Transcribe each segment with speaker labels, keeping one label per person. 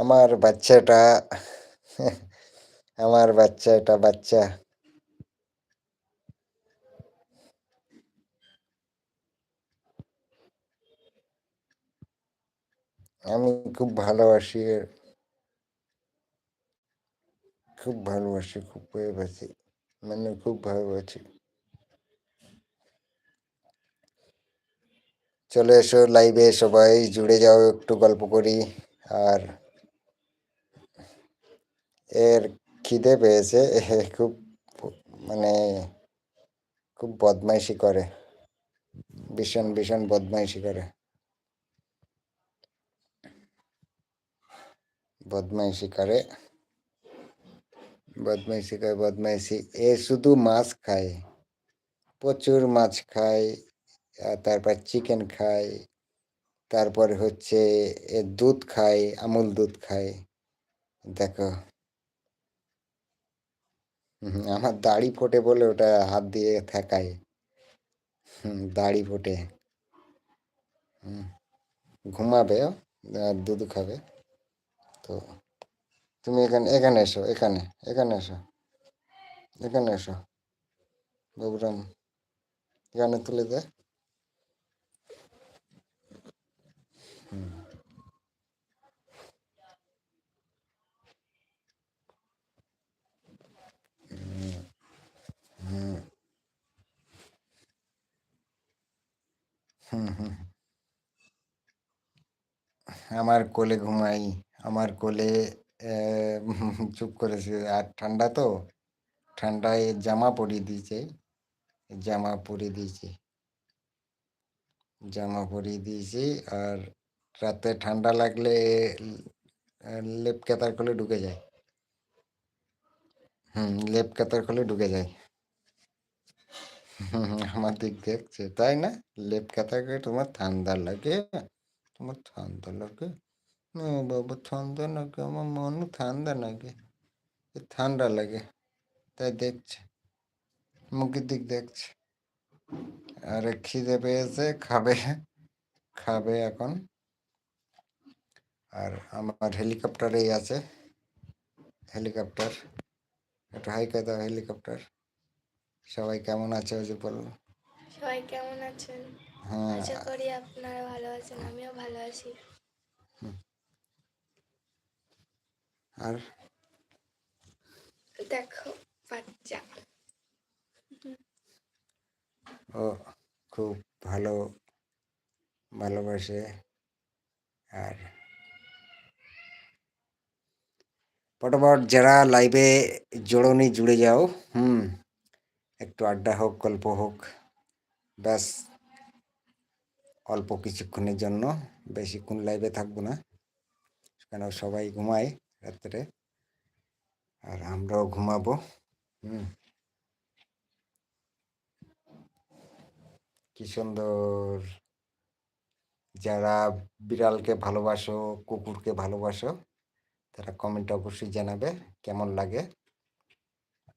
Speaker 1: আমার বাচ্চাটা, আমার বাচ্চা এটা বাচ্চা। আমি খুব ভালোবাসি খুব ভালোবাসি খুব ভালোবাসি মানে খুব ভালোবাসি। চলে এসো লাইভে সবাই, জুড়ে যাও, একটু গল্প করি, আর এর খিদে পেয়েছে খুব মানে খুব বদমাইশি করে। ভীষণ ভীষণ বদমাইশি করে। বদমাইশি করে। বদমাইশি করে, বদমাইশি। এ শুধু মাছ খায়, প্রচুর মাছ খায় তারপর চিকেন খায়, তারপর হচ্ছে এ দুধ খায়, আমুল দুধ খায়। দেখো। হুম, আমার দাড়ি ফোটে বলে ওটা হাত দিয়ে ঠেকায়। হুম, দাড়ি ফোটে। হুম, ঘুমাবে ও, দুধ খাবে। তো তুমি এখানে এখানে এসো এখানে এখানে এসো এখানে এসো। বাবুরাম এখানে তুলে দে। হুম, হুম, হুম, হুম, হুম। আমার কোলে ঘুমাই আমার কোলে চুপ করেছে। আর ঠান্ডা তো ঠান্ডায় জামা পরিয়ে দিয়েছে জামা পরিয়ে দিয়েছি জামা পরিয়ে দিয়েছি। আর রাতে ঠান্ডা লাগলে লেপ কাতার খুলে ঢুকে যায়। হুম লেপ কাতার খুলে ঢুকে যায়। আমার দিক দেখছে, তাই না? লেপ কাতাকে তোমার ঠান্ডা লাগে, তোমার ঠান্ডা লাগে। না বাবা, ঠান্ডা লাগে, আমার মনও ঠান্ডা লাগে ঠান্ডা লাগে, তাই দেখছে, মুখের দিক দেখছে। আরে খিদে পেয়েছে, খাবে খাবে এখন। আর আমার হেলিকপ্টারেই আছে, হেলিকপ্টার, একটু হাই হেলিকপ্টার। সবাই কেমন আছে ওই যে বলো
Speaker 2: সবাই কেমন আছেন?
Speaker 1: হ্যাঁ।
Speaker 2: আশা করি আপনারা ভালো আছেন আমিও ভালো আছি।
Speaker 1: আর?
Speaker 2: দেখো বাচ্চা।
Speaker 1: ও খুব ভালো ভালোবাসে। আর? ফটোফট যারা লাইভে জোড়নি জুড়ে যাও হুম। একটু আড্ডা হোক, গল্প হোক, ব্যাস। অল্প কিছুক্ষণের জন্য বেশিক্ষণ লাইভে থাকব না, কেন সবাই ঘুমায় রাত্রে। আর আমরাও ঘুমাবো, হুম। কি সুন্দর। যারা বিড়ালকে ভালোবাসো, কুকুরকে ভালোবাসো, তারা কমেন্টে অবশ্যই জানাবে, কেমন লাগে।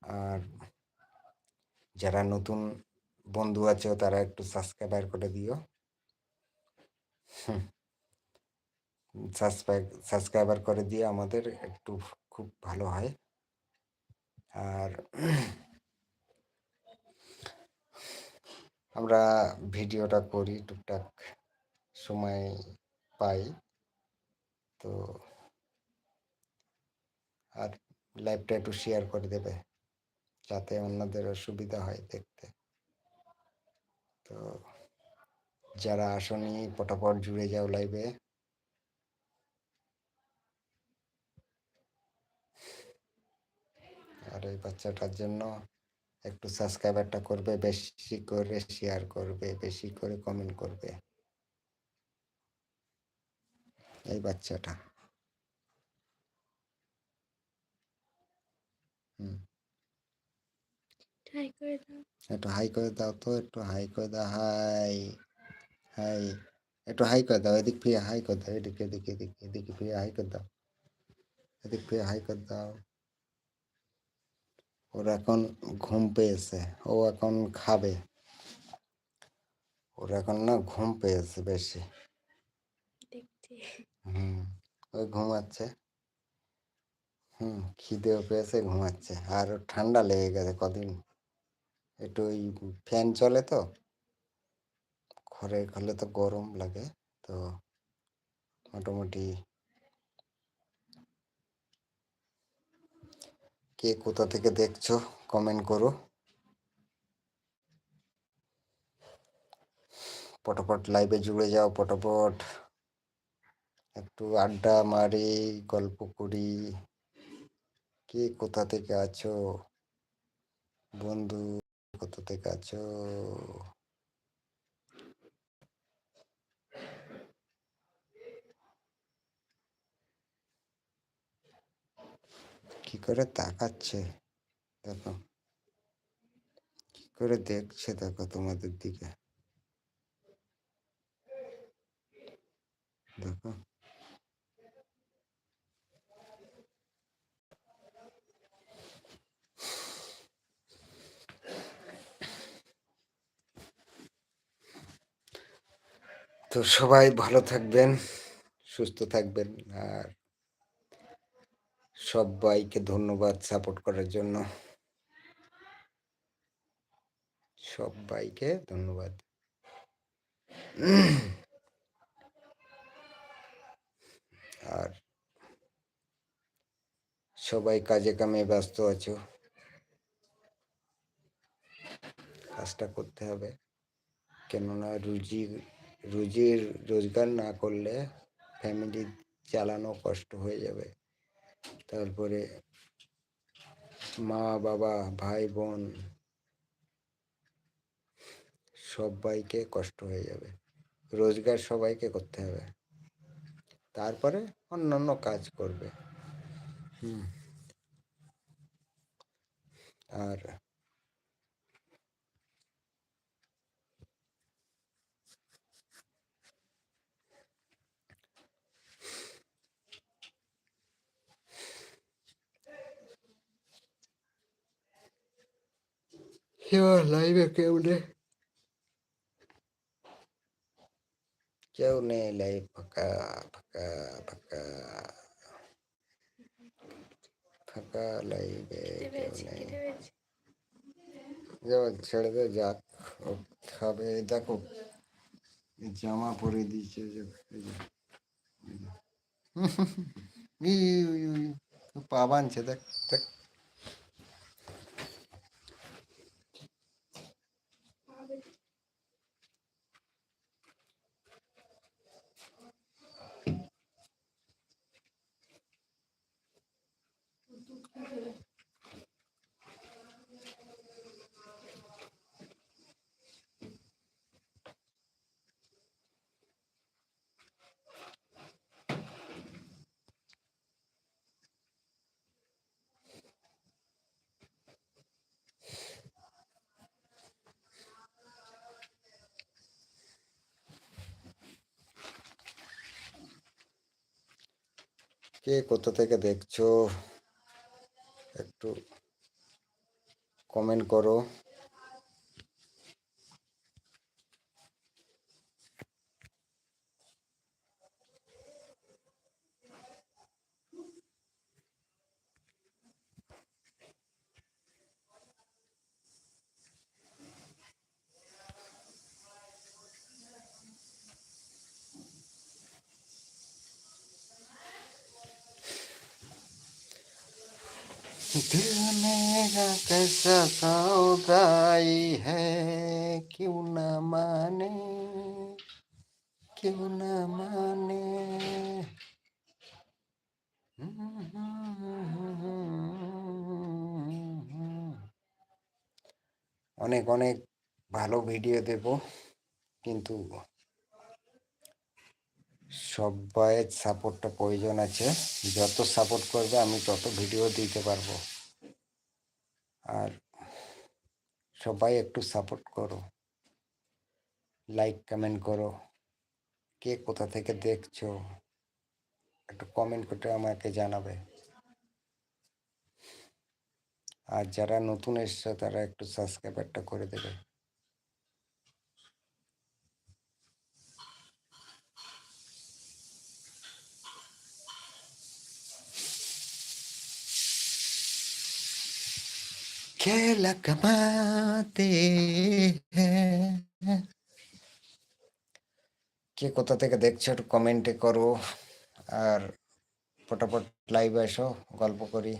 Speaker 1: আর যারা নতুন বন্ধু আছে, তারা একটু সাবস্ক্রাইবার করে দিও। সাবস্ক্রাইব সাবস্ক্রাইবার করে দিয়ে আমাদের একটু খুব ভালো হয়। আর আমরা ভিডিওটা করি, টুকটাক সময় পাই। তো আর লাইভটা একটু শেয়ার করে দেবে। যাতে অন্যদেরও সুবিধা হয় দেখতে। তো যারা আসনি, পটাপট জুড়ে যাও লাইভে আর এই বাচ্চাটার জন্য একটু সাবস্ক্রাইবারটা করবে, বেশি করে শেয়ার করবে, বেশি করে কমেন্ট করবে। এই বাচ্চাটা হুম
Speaker 2: ট্রাই করে দাও।
Speaker 1: একটু হাই করে দাও তো একটু হাই করে দাও হাই হাই একটু হাই করে দাও এদিক ফিরে হাই করে দাও এদিকে এদিকে এদিকে এদিকে ফিরে হাই করে দাও এদিক ফিরে হাই করে দাও। ওর এখন ঘুম পেয়েছে ও এখন খাবে। ওর এখন না ঘুম পেয়েছে বেশি। হুম ওই ঘুমাচ্ছে। হুম খিদেও পেয়েছে ঘুমাচ্ছে। আর ঠান্ডা লেগে গেছে কদিন। একটু ওই ফ্যান চলে তো, ঘরে হলে তো গরম লাগে, তো মোটামুটি কে কোথা থেকে দেখছ কমেন্ট করো। পটাপট লাইভে জুড়ে যাও, পটাপট একটু আড্ডা মারি, গল্প করি। কে কোথা থেকে আছো বন্ধু? কোথা থেকে আছো কি করে তাকাচ্ছে? দেখো। কি করে দেখছে? দেখো তোমাদের দিকে। দেখো। তো সবাই ভালো থাকবেন, সুস্থ থাকবেন আর সবাইকে ধন্যবাদ সাপোর্ট করার জন্য। সবাইকে ধন্যবাদ। আর সবাই কাজে কামে ব্যস্ত আছো। কাজটা করতে হবে। কেননা রুজি রুজির রোজগার না করলে ফ্যামিলি চালানো কষ্ট হয়ে যাবে। তারপরে মা বাবা ভাই বোন সবাইকে কষ্ট হয়ে যাবে। রোজগার সবাইকে করতে হবে। তারপরে অন্যান্য কাজ করবে। হুম। আর এবার লাইভে কেউ নেই কেউ নেই লাইভ ফাঁকা ফাঁকা ফাঁকা ফাঁকা লাইভে
Speaker 2: কেটে
Speaker 1: কেউ
Speaker 2: পেয়েছি
Speaker 1: নেই
Speaker 2: কেটে পেয়েছি
Speaker 1: যাও ছেড়ে দে যাক ও খাবে এই দেখো এই জামা পরে দিয়েছে যে এই যে, এই যে। ই, উই, উই, পা বানছে দেখ দেখ কে কোথা থেকে দেখছ? একটু কমেন্ট করো। दिल मेरा कैसा सौदाई है क्यों न माने क्यों न माने অনেক অনেক ভালো ভিডিও দেব কিন্তু সবাইয়ের সাপোর্টটা প্রয়োজন আছে। যত সাপোর্ট করবে আমি তত ভিডিও দিতে পারব। আর সবাই একটু সাপোর্ট করো। লাইক, কমেন্ট করো। কে কোথা থেকে দেখছ? একটু কমেন্ট করে আমাকে জানাবে। আর যারা নতুন এসছে তারা একটু সাবস্ক্রাইবারটা করে দেবে। খেলা কামাতে হ্যাঁ কে কোথা থেকে দেখছ একটু কমেন্টে করো। আর ফটাফট লাইভ এসো, গল্প করি।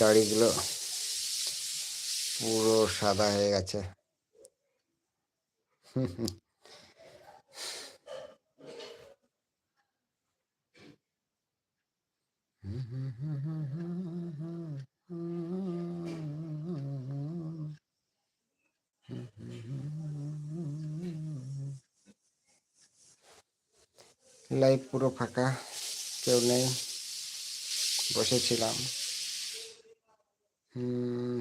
Speaker 1: দাড়িগুলো পুরো সাদা হয়ে গেছে। লাইভ পুরো ফাঁকা কেউ নেই বসেছিলাম। হুম।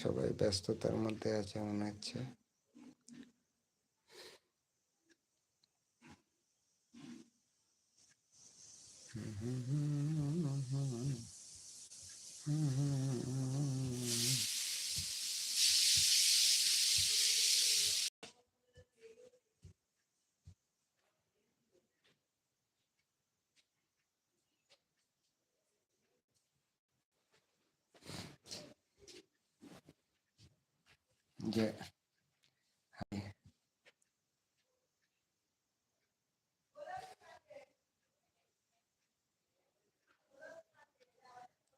Speaker 1: সবাই ব্যস্ততার মধ্যে আছে মনে হচ্ছে যে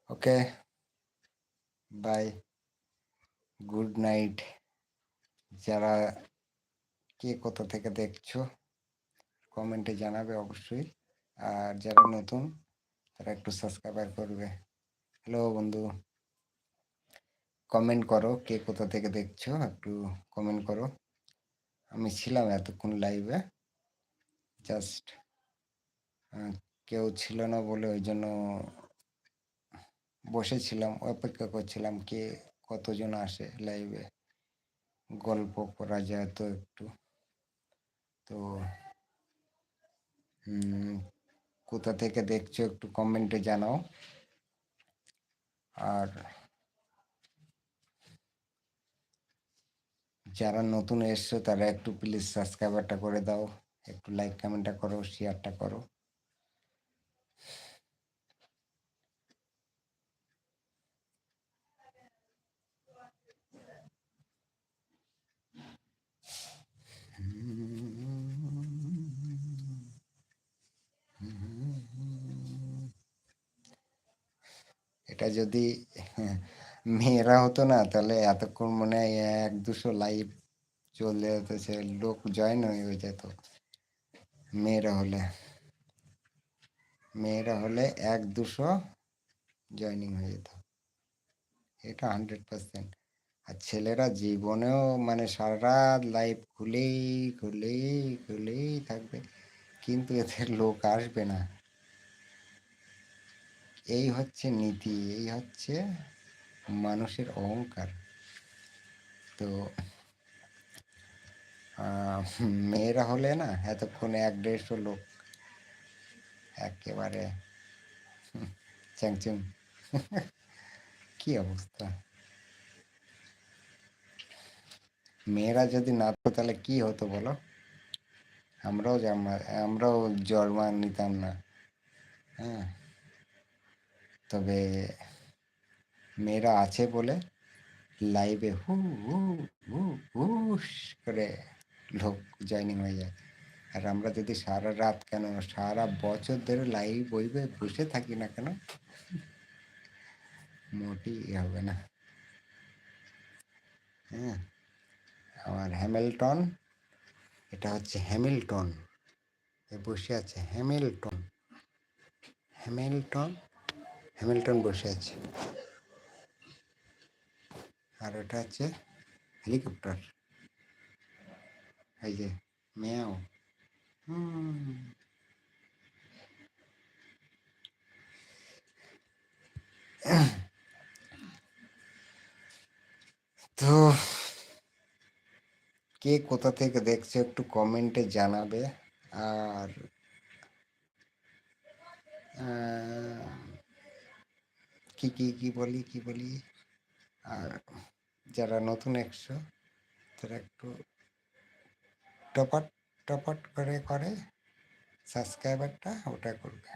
Speaker 1: ওকে, বাই, গুড নাইট। যারা কে কোথা থেকে দেখছ, কমেন্টে জানাবে অবশ্যই। আর যারা নতুন, তারা একটু সাবস্ক্রাইবার করবে। হ্যালো বন্ধু। কমেন্ট করো, কে কোথা থেকে দেখছ, একটু কমেন্ট করো। আমি ছিলাম এতক্ষণ লাইভে জাস্ট কেউ ছিল না বলে ওই জন্য বসেছিলাম, অপেক্ষা করছিলাম কে কতজন আসে লাইভে গল্প করা যায় তো একটু। তো কোথা থেকে দেখছ একটু কমেন্টে জানাও। আর যারা নতুন এসছো, তারা একটু প্লিজ সাবস্ক্রাইবারটা করে দাও। একটু লাইক কমেন্টটা করো শেয়ারটা করো। এটা যদি মেয়েরা হতো না, তাহলে এতক্ষণ মনে হয় এক দুশো লাইভ চলে যেত, সে লোক জয়েন হয়ে যেত। মেয়েরা হলে মেয়েরা হলে এক দুশো জয়নিং হয়ে যেত। এটা হান্ড্রেড পার্সেন্ট আর ছেলেরা জীবনেও মানে সারা রাত লাইভ খুলেই খুলেই খুলেই থাকবে, কিন্তু এদের লোক আসবে না। এই হচ্ছে নীতি, এই হচ্ছে মানুষের অহংকার। তো মেয়েরা হলে না, এতক্ষণে এক দেড়শো লোক, একেবারে, চ্যাংচুং। কি অবস্থা? মেয়েরা যদি না তো তাহলে কি হতো বলো? আমরাও আমরাও জন্মা নিতাম না হ্যাঁ? তবে মেয়েরা আছে বলে লাইভে হু হু হু হুস করে লোক জয়নিং হয়ে যায়। আর আমরা যদি সারা রাত কেন, সারা বছর ধরে লাইভ বইবে, বসে থাকি না কেন? মোটি হবে না। হ্যাঁ আমার হ্যামিল্টন এটা হচ্ছে হ্যামিল্টন বসে আছে হ্যামিল্টন হ্যামিল্টন হ্যামিল্টন বসে আছে। আর এটা হচ্ছে হেলিকপ্টার এই যে মেয়াও তো, কে কোথা থেকে দেখছে একটু কমেন্টে জানাবে। আর কি কি বলি কি বলি? আর যারা নতুন একশো, তারা একটু টপাট টপাট করে করে সাবস্ক্রাইবারটা ওটা করবে।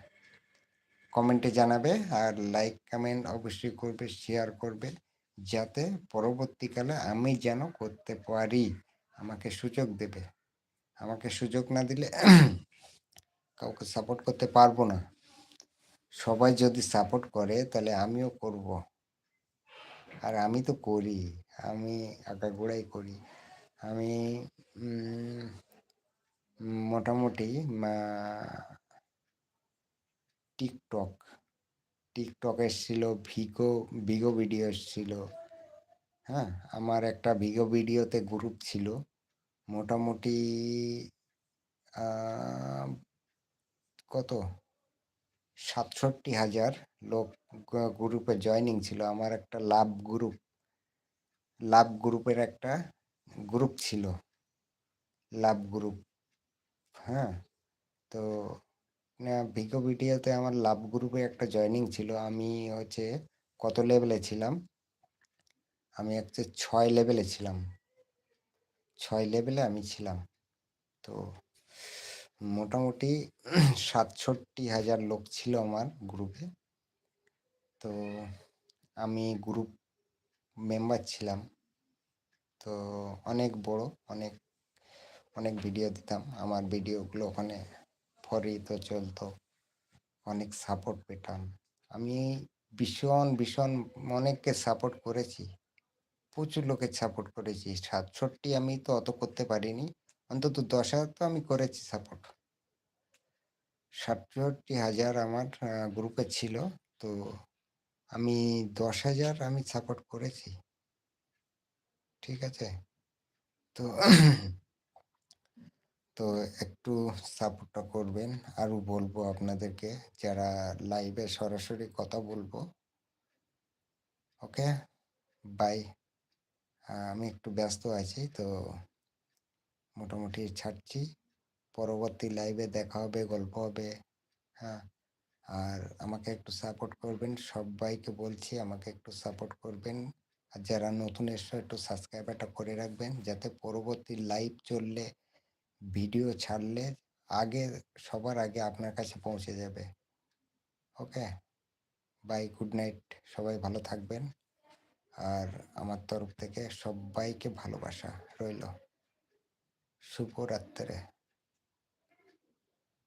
Speaker 1: কমেন্টে জানাবে আর লাইক, কমেন্ট অবশ্যই করবে, শেয়ার করবে, যাতে পরবর্তীকালে আমি যেন করতে পারি, আমাকে সুযোগ দেবে। আমাকে সুযোগ না দিলে কাউকে সাপোর্ট করতে পারব না। সবাই যদি সাপোর্ট করে, তাহলে আমিও করব। আর আমি তো করি, আমি আগাগোড়াই করি। আমি মোটামুটি টিকটক টিকটক এসছিল, ভিগো ভিগো ভিডিও এসছিল। হ্যাঁ আমার একটা ভিগো ভিডিওতে গ্রুপ ছিল। মোটামুটি কত? সাতষট্টি হাজার লোক গ্রুপে জয়নিং ছিল। আমার একটা লাভ গ্রুপ লাভ গ্রুপের একটা গ্রুপ ছিল। লাভ গ্রুপ হ্যাঁ? তো ভিগো ভিডিওতে আমার লাভ গ্রুপে একটা জয়নিং ছিল। আমি হচ্ছে কত লেভেলে ছিলাম? আমি হচ্ছে ছয় লেভেলে ছিলাম। ছয় লেভেলে আমি ছিলাম। তো, মোটামুটি সাতষট্টি হাজার লোক ছিল আমার গ্রুপে তো আমি গ্রুপ মেম্বার ছিলাম। তো অনেক বড়, অনেক অনেক ভিডিও দিতাম। আমার ভিডিওগুলো ওখানে ফরিত চলতো। অনেক সাপোর্ট পেতাম। আমি ভীষণ ভীষণ অনেককে সাপোর্ট করেছি। প্রচুর লোকের সাপোর্ট করেছি। সাতষট্টি আমি তো অত করতে পারিনি। অন্তত দশ হাজার তো আমি করেছি সাপোর্ট সাতষট্টি হাজার আমার গ্রুপে ছিল। তো আমি দশ হাজার আমি সাপোর্ট করেছি। ঠিক আছে? তো তো একটু সাপোর্টটা করবেন। আরও বলব আপনাদেরকে, যারা লাইভে সরাসরি কথা বলব। ওকে বাই আমি একটু ব্যস্ত আছি, তো মোটামুটি ছাড়ছি। পরবর্তী লাইভে দেখা হবে, গল্প হবে। হ্যাঁ। আর আমাকে একটু সাপোর্ট করবেন, সবাইকে বলছি আমাকে একটু সাপোর্ট করবেন। আর যারা নতুন এসছো, একটু সাবস্ক্রাইবারটা করে রাখবেন, যাতে পরবর্তী লাইভ চললে ভিডিও ছাড়লে আগে, সবার আগে আপনার কাছে পৌঁছে যাবে। ওকে বাই গুড নাইট সবাই ভালো থাকবেন। আর আমার তরফ থেকে সবাইকে ভালোবাসা রইল। শুভরাত্রে।